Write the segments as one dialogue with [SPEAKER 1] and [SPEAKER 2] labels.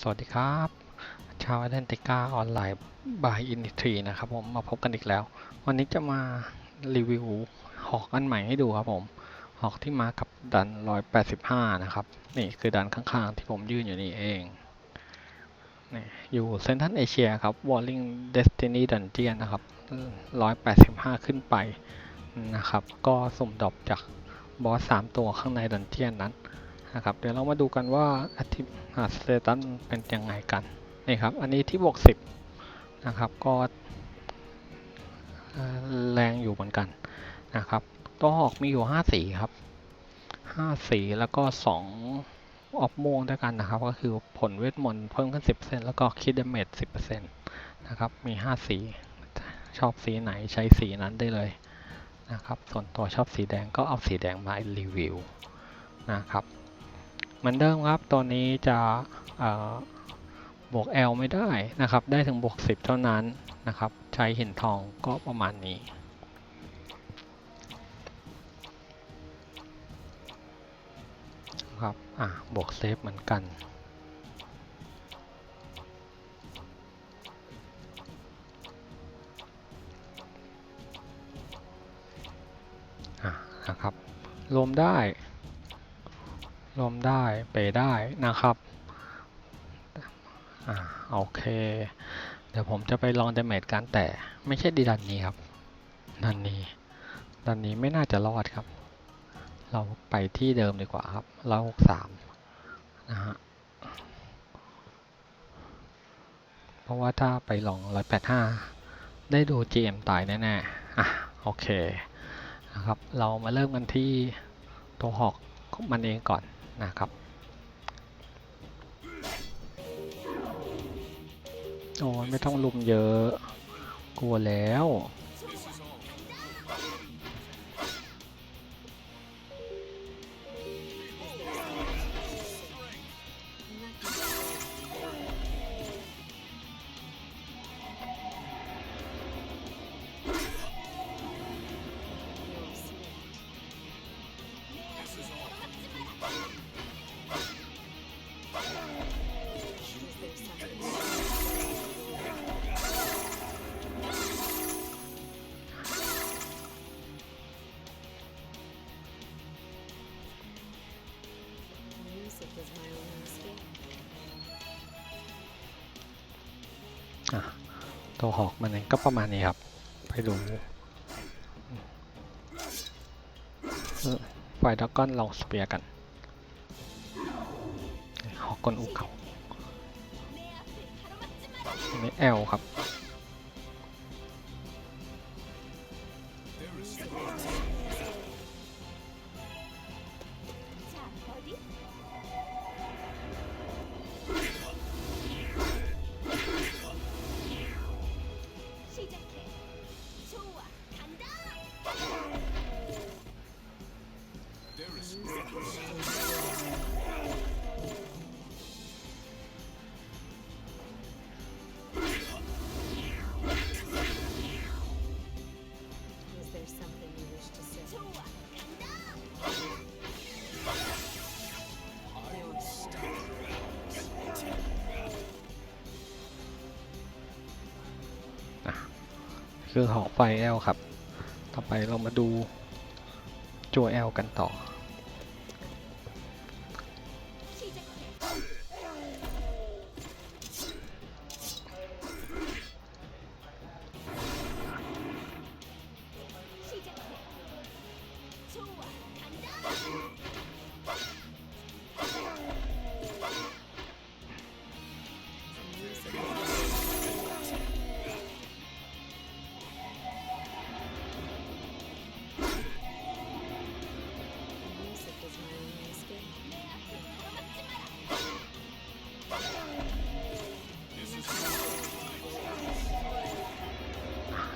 [SPEAKER 1] สวัสดีครับ ชาว a อ l a n t i c a ออนไลน์บายอิน i ทรีนะครับผมมาพบกันอีกแล้ว วันนี้จะมารีวิวหอกอันใหม่ให้ดูครับผม หอกที่มากับดัน 185 นะครับ นี่คือดันข้างๆ ที่ผมยื่นอยู่นี่เองนี่อยู่เซนทันเอเชียครับ Walling Destiny Dungeon นะครับ 185 ขึ้นไปนะครับ ก็สุ่มดรอปจากบอส 3 ตัวข้างในดันเจียนนั้น นะครับเดี๋ยวเรามาดูกันว่าอ t ิสเตตัสเป็นยังไงกันนี่ครับอันนี้ที่บวก 10 นะครับก็แรงอยู่เหมือนกันนะครับตัวหอกมีอยู่ 5 สีครับ 5 สีแล้วก็ 2 ออฟม่วงด้วยกันนะครับ ก็คือผลเวทมนต์เพิ่มขึ้น 10%แล้วก็คิดเดเมจ10%นะครับมี 5 สีชอบสีไหนใช้สีนั้นได้เลยนะครับส่วนตัวชอบสีแดงก็เอาสีแดงมารีวิวนะครับ เหมือนเดิมครับ ตัวนี้จะบวก L ไม่ได้นะครับ ได้ถึงบวก 10 เท่านั้นนะครับ ใช้หินทองก็ประมาณนี้ครับ อะ บวกเซฟเหมือนกัน อะนะครับ รวมได้ รวมได้เปได้นะครับอ่าโอเค เดี๋ยวผมจะไปลองเดเมจกันแต่ไม่ใช่ดีดันนี้ครับดันนี้ดันนี้ไม่น่าจะรอดครับ เราไปที่เดิมดีกว่าครับร้อยหกสามนะฮะเพราะว่าถ้าไปลองร้อยแปดห้าได้ดู GM ตายแน่ๆ อะ โอเค นะครับ เรามาเริ่มกันที่ตัวหอกมันเองก่อน นะครับ โอ้ยไม่ต้องลุมเยอะ กลัวแล้ว ตัวหอกมันเองก็ประมาณนี้ครับ ไปดูเออไฟดักก้อนลองสเปียร์กัน หอกกลอุกเขาอันนี้แอลครับ คือหอกไฟแอลครับ ต่อไปเรามาดูจัวแอลกันต่อ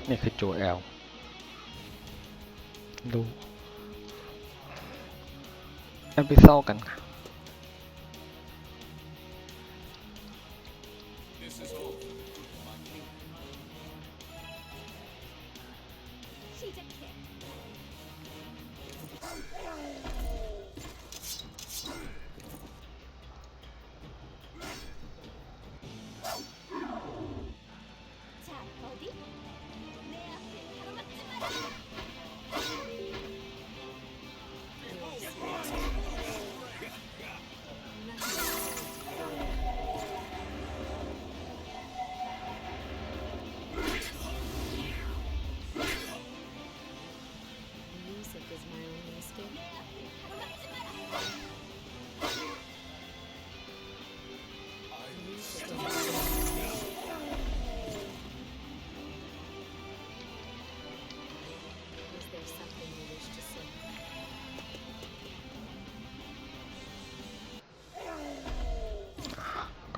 [SPEAKER 1] นี่คือโจแอล ดูแอปพิเซลกันค่ะ
[SPEAKER 2] 어디? 내 앞에 가로막지 마라!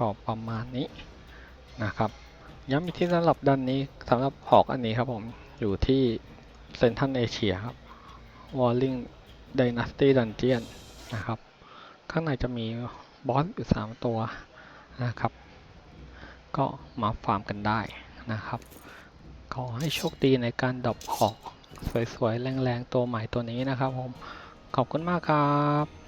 [SPEAKER 1] ก็ประมาณนี้นะครับย้ำอีกที่สำหรับดันนี้สำหรับหอกอันนี้ครับผมอยู่ที่เซนทันเอเชียครับ Walling Dynasty Dungeon นะครับ ข้างในจะมีบอสอยู่ 3 ตัวนะครับ ก็มาฟาร์มกันได้นะครับ ขอให้โชคดีในการดรอปหอกสวยๆ แรงๆ ตัวใหม่ตัวนี้นะครับผม ขอบคุณมากครับ